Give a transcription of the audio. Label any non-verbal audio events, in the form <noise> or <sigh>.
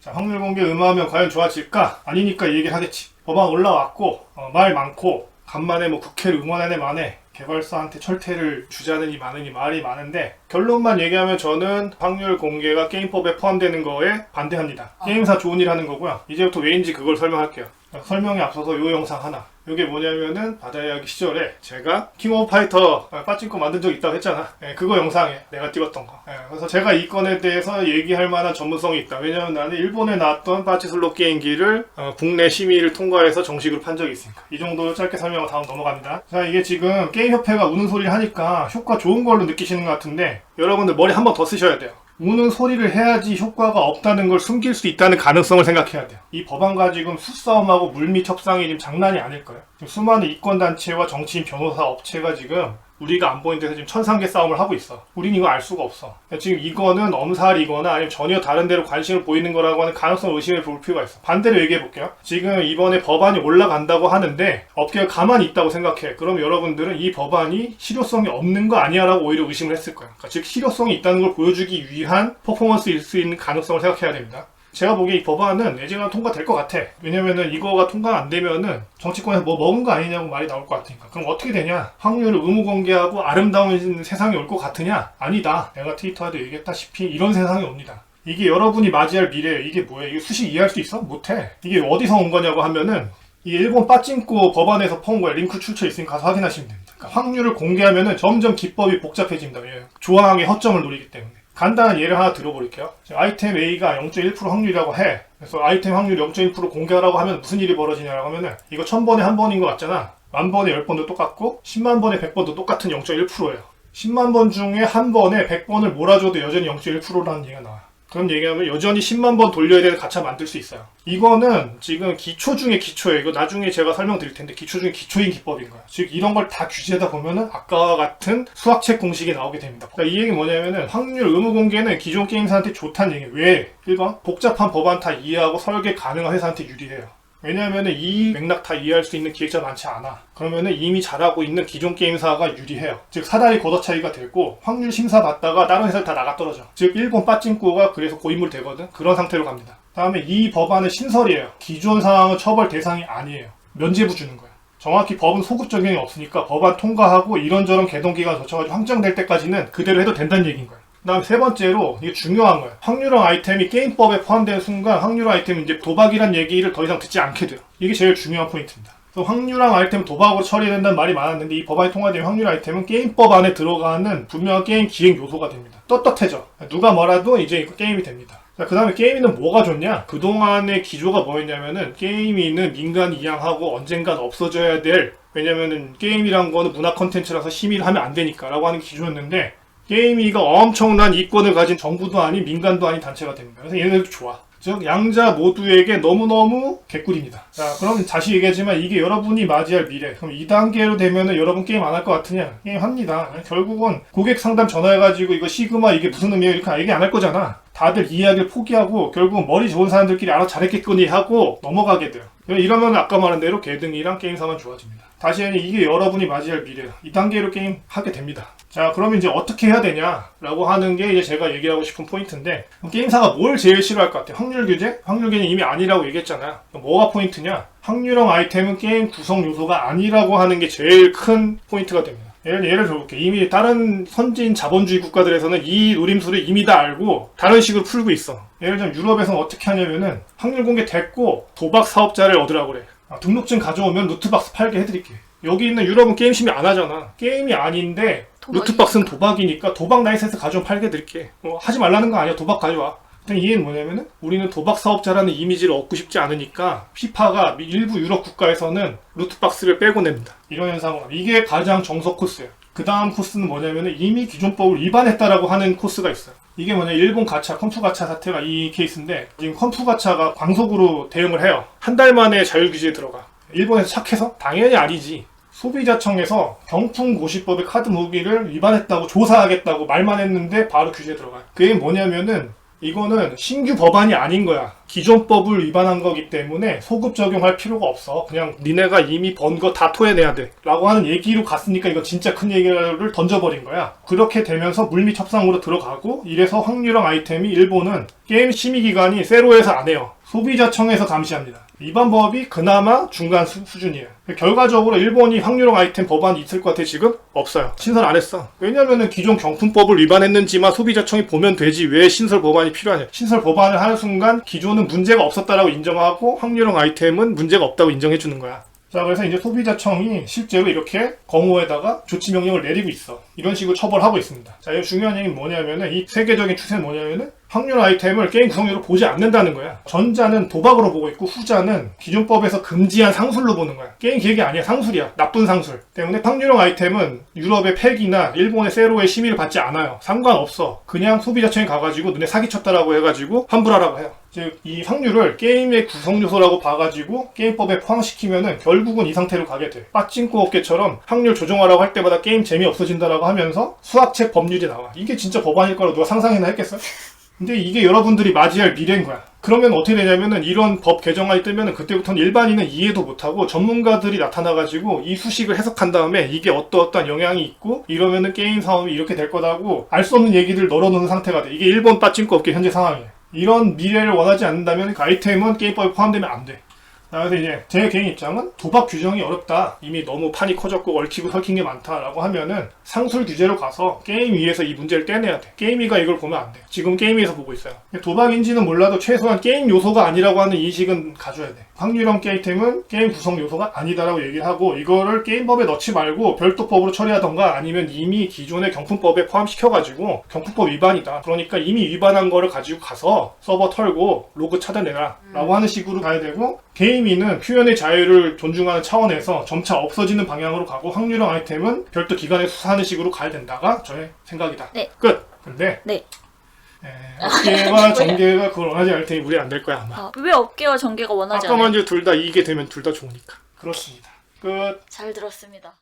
자, 확률 공개 의무하면 과연 좋아질까? 아니니까 이 얘기를 하겠지. 법안 올라왔고, 어, 말 많고, 간만에 뭐 국회를 응원하네 만에 개발사한테 철퇴를 주자느니 마느니 말이 많은데 결론만 얘기하면 저는 확률 공개가 게임법에 포함되는 거에 반대합니다. 게임사 좋은 일 하는 거고요. 이제부터 왜인지 그걸 설명할게요. 설명에 앞서서 요 영상 하나. 이게 뭐냐면은 바다 이야기 시절에 제가 킹 오브 파이터 아, 빠진거 만든 적 있다고 했잖아. 예, 그거 영상에 내가 찍었던 거. 예, 그래서 제가 이 건에 대해서 얘기할 만한 전문성이 있다. 왜냐면 나는 일본에 나왔던 빠치슬롯 게임기를 어, 국내 심의를 통과해서 정식으로 판 적이 있으니까. 이 정도로 짧게 설명하고 다음 넘어갑니다. 자, 이게 지금 게임협회가 우는 소리를 하니까 효과 좋은 걸로 느끼시는 것 같은데 여러분들 머리 한 번 더 쓰셔야 돼요. 우는 소리를 해야지 효과가 없다는 걸 숨길 수 있다는 가능성을 생각해야 돼요. 이 법안과 지금 수싸움하고 물밑 협상이 지금 장난이 아닐 거예요. 지금 수많은 이권단체와 정치인 변호사 업체가 지금 우리가 안 보이는 데서 지금 천상계 싸움을 하고 있어. 우린 이거 알 수가 없어. 지금 이거는 엄살이거나 아니면 전혀 다른 데로 관심을 보이는 거라고 하는 가능성 의심을 볼 필요가 있어. 반대로 얘기해 볼게요. 지금 이번에 법안이 올라간다고 하는데 업계가 가만히 있다고 생각해. 그럼 여러분들은 이 법안이 실효성이 없는 거 아니야 라고 오히려 의심을 했을 거예요. 그러니까 즉 실효성이 있다는 걸 보여주기 위한 퍼포먼스일 수 있는 가능성을 생각해야 됩니다. 제가 보기에 이 법안은 예정안 통과될 것 같아. 왜냐면은 이거가 통과 안 되면은 정치권에서 뭐 먹은 거 아니냐고 말이 나올 것 같으니까. 그럼 어떻게 되냐? 확률을 의무 공개하고 아름다운 세상이 올 것 같으냐? 아니다. 내가 트위터에도 얘기했다시피 이런 세상이 옵니다. 이게 여러분이 맞이할 미래예요. 이게 뭐예요? 이게 수식 이해할 수 있어? 못해. 이게 어디서 온 거냐고 하면은 이 일본 빠찡코 법안에서 퍼온 거야. 링크 출처 있으니까 가서 확인하시면 됩니다. 그러니까 확률을 공개하면은 점점 기법이 복잡해집니다. 왜? 조항의 허점을 노리기 때문에. 간단한 예를 하나 들어버릴게요. 지금 아이템 A가 0.1% 확률이라고 해. 그래서 아이템 확률 0.1% 공개하라고 하면 무슨 일이 벌어지냐고 하면은 이거 1000번에 한 번인 것 같잖아. 만 번에 10번도 똑같고 10만 번에 100번도 똑같은 0.1%예요. 10만 번 중에 한 번에 100번을 몰아줘도 여전히 0.1%라는 얘기가 나와. 그런 얘기하면 여전히 10만 번 돌려야 되는 가차 만들 수 있어요. 이거는 지금 기초 중에 기초예요. 이거 나중에 제가 설명드릴 텐데 기초 중에 기초인 기법인 거야. 즉 이런 걸 다 규제하다 보면은 아까와 같은 수학책 공식이 나오게 됩니다. 그러니까 이 얘기 뭐냐면은 확률 의무 공개는 기존 게임사한테 좋다는 얘기예요. 왜? 1번 복잡한 법안 다 이해하고 설계 가능한 회사한테 유리해요. 왜냐하면 이 맥락 다 이해할 수 있는 기획자 많지 않아. 그러면은 이미 잘하고 있는 기존 게임사가 유리해요. 즉 사다리 걷어차기가 되고 확률 심사 받다가 다른 회사를 다 나가 떨어져. 즉 일본 빠찡꾸가 그래서 고인물 되거든. 그런 상태로 갑니다. 다음에 이 법안은 신설이에요. 기존 상황은 처벌 대상이 아니에요. 면제부 주는 거예요. 정확히 법은 소급 적용이 없으니까 법안 통과하고 이런저런 개동 기간 거쳐가지고 확정될 때까지는 그대로 해도 된다는 얘기인 거예요. 그다음 세 번째로 이게 중요한 거예요. 확률형 아이템이 게임법에 포함되는 순간 확률형 아이템은 이제 도박이란 얘기를 더 이상 듣지 않게 돼요. 이게 제일 중요한 포인트입니다. 확률형 아이템 도박으로 처리된다는 말이 많았는데 이 법안이 통과되면 확률 아이템은 게임법 안에 들어가는 분명한 게임 기획 요소가 됩니다. 떳떳해져. 누가 뭐라도 이제 게임이 됩니다. 그 다음에 게임이는 뭐가 좋냐? 그동안의 기조가 뭐였냐면은 게임이는 민간이 이양하고 언젠간 없어져야 될 왜냐면은 게임이란 거는 문화 컨텐츠라서 심의를 하면 안 되니까 라고 하는 기조였는데 게임이가 엄청난 이권을 가진 정부도 아닌 민간도 아닌 단체가 됩니다. 그래서 얘네들도 좋아. 즉 양자 모두에게 너무너무 개꿀입니다. 자 그럼 다시 얘기하지만 이게 여러분이 맞이할 미래 그럼 2단계로 되면은 여러분 게임 안 할 것 같으냐? 게임 합니다. 결국은 고객 상담 전화해가지고 이거 시그마 이게 무슨 의미야 이렇게 얘기 안 할 거잖아. 다들 이야기를 포기하고 결국은 머리 좋은 사람들끼리 알아 잘했겠거니 하고 넘어가게 돼요. 이러면 아까 말한 대로 개등이랑 게임사만 좋아집니다. 다시 하니 이게 여러분이 맞이할 미래야. 2단계로 게임 하게 됩니다. 자, 그러면 이제 어떻게 해야 되냐라고 하는 게 이제 제가 얘기하고 싶은 포인트인데 게임사가 뭘 제일 싫어할 것 같아요? 확률 규제? 확률 규제는 이미 아니라고 얘기했잖아요. 뭐가 포인트냐? 확률형 아이템은 게임 구성 요소가 아니라고 하는 게 제일 큰 포인트가 됩니다. 예를, 예를 들어볼게요. 이미 다른 선진 자본주의 국가들에서는 이 노림수를 이미 다 알고 다른 식으로 풀고 있어. 예를 들면 유럽에서는 어떻게 하냐면은 확률 공개 됐고 도박 사업자를 얻으라고 그래. 아, 등록증 가져오면 루트박스 팔게 해드릴게. 여기 있는 유럽은 게임 심의 안 하잖아. 게임이 아닌데 루트박스는 도박이니까 도박 라이센스 가져오면 팔게 해드릴게. 어, 하지 말라는 거 아니야. 도박 가져와. 이해는 뭐냐면은 우리는 도박 사업자라는 이미지를 얻고 싶지 않으니까 피파가 일부 유럽 국가에서는 루트박스를 빼고 냅니다. 이런 현상은 이게 가장 정석 코스예요. 그 다음 코스는 뭐냐면은 이미 기존법을 위반했다라고 하는 코스가 있어요. 이게 뭐냐 일본 가차 컴프 가차 사태가 이 케이스인데 지금 컴프 가차가 광속으로 대응을 해요. 한 달 만에 자율 규제에 들어가. 일본에서 착해서 당연히 아니지. 소비자청에서 경품 고시법의 카드 무기를 위반했다고 조사하겠다고 말만 했는데 바로 규제에 들어가요. 그게 뭐냐면은 이거는 신규 법안이 아닌 거야. 기존 법을 위반한 거기 때문에 소급 적용할 필요가 없어. 그냥 니네가 이미 번 거 다 토해내야 돼. 라고 하는 얘기로 갔으니까 이거 진짜 큰 얘기를 던져버린 거야. 그렇게 되면서 물밑 협상으로 들어가고 이래서 확률형 아이템이 일본은 게임 심의 기관이 세로에서 안 해요. 소비자청에서 감시합니다. 위반 법이 그나마 중간 수, 준이에요 결과적으로 일본이 확률형 아이템 법안이 있을 것 같아 지금? 없어요. 신설 안 했어. 왜냐면은 기존 경품법을 위반했는지만 소비자청이 보면 되지 왜 신설 법안이 필요하냐. 신설 법안을 하는 순간 기존은 문제가 없었다라고 인정하고 확률형 아이템은 문제가 없다고 인정해 주는 거야. 자, 그래서 이제 소비자청이 실제로 이렇게 검호에다가 조치 명령을 내리고 있어. 이런 식으로 처벌하고 있습니다. 자, 이 중요한 얘기는 뭐냐면은 이 세계적인 추세는 뭐냐면은 확률 아이템을 게임 구성료로 보지 않는다는 거야. 전자는 도박으로 보고 있고 후자는 기존법에서 금지한 상술로 보는 거야. 게임 기획이 아니야. 상술이야. 나쁜 상술. 때문에 확률형 아이템은 유럽의 팩이나 일본의 세로의 심의를 받지 않아요. 상관없어. 그냥 소비자청에 가가지고 눈에 사기쳤다라고 해가지고 환불하라고 해요. 즉, 이 확률을 게임의 구성 요소라고 봐가지고 게임법에 포함시키면은 결국은 이 상태로 가게 돼. 빠찡코 업계처럼 확률 조정하라고 할 때마다 게임 재미 없어진다라고 하면서 수학책 법률이 나와. 이게 진짜 법안일 거라고 누가 상상이나 했겠어? 근데 이게 여러분들이 맞이할 미래인 거야. 그러면 어떻게 되냐면은 이런 법 개정안이 뜨면은 그때부터는 일반인은 이해도 못하고 전문가들이 나타나가지고 이 수식을 해석한 다음에 이게 어떠어떠한 영향이 있고 이러면은 게임 사업이 이렇게 될 거다고 알 수 없는 얘기들 널어놓는 상태가 돼. 이게 일본 빠찡코 업계 현재 상황이에요. 이런 미래를 원하지 않는다면 그 아이템은 게임법에 포함되면 안 돼. 자, 그래서 이제 제 개인 입장은 도박 규정이 어렵다. 이미 너무 판이 커졌고 얽히고 설킨 게 많다라고 하면은 상술 규제로 가서 게임 위에서 이 문제를 떼내야 돼. 게임위가 이걸 보면 안 돼. 지금 게임위에서 보고 있어요. 도박인지는 몰라도 최소한 게임 요소가 아니라고 하는 인식은 가져야 돼. 확률형 게임템은 게임 구성 요소가 아니다라고 얘기를 하고 이거를 게임법에 넣지 말고 별도법으로 처리하던가 아니면 이미 기존의 경품법에 포함시켜가지고 경품법 위반이다. 그러니까 이미 위반한 거를 가지고 가서 서버 털고 로그 찾아내라 라고 하는 식으로 가야 되고 게임위는 표현의 자유를 존중하는 차원에서 점차 없어지는 방향으로 가고 확률형 아이템은 별도 기관에 수사하는 식으로 가야 된다가 저의 생각이다. 네. 끝. 근데 네. 에, 업계와 <laughs> 전계가 그걸 원하지 않을 테니 우리 안 될 거야 아마. 아, 왜 업계와 전개가 원하지 않아요? 먼저 둘다 이기게 되면 둘 다 좋으니까. 그렇습니다. 끝. 잘 들었습니다.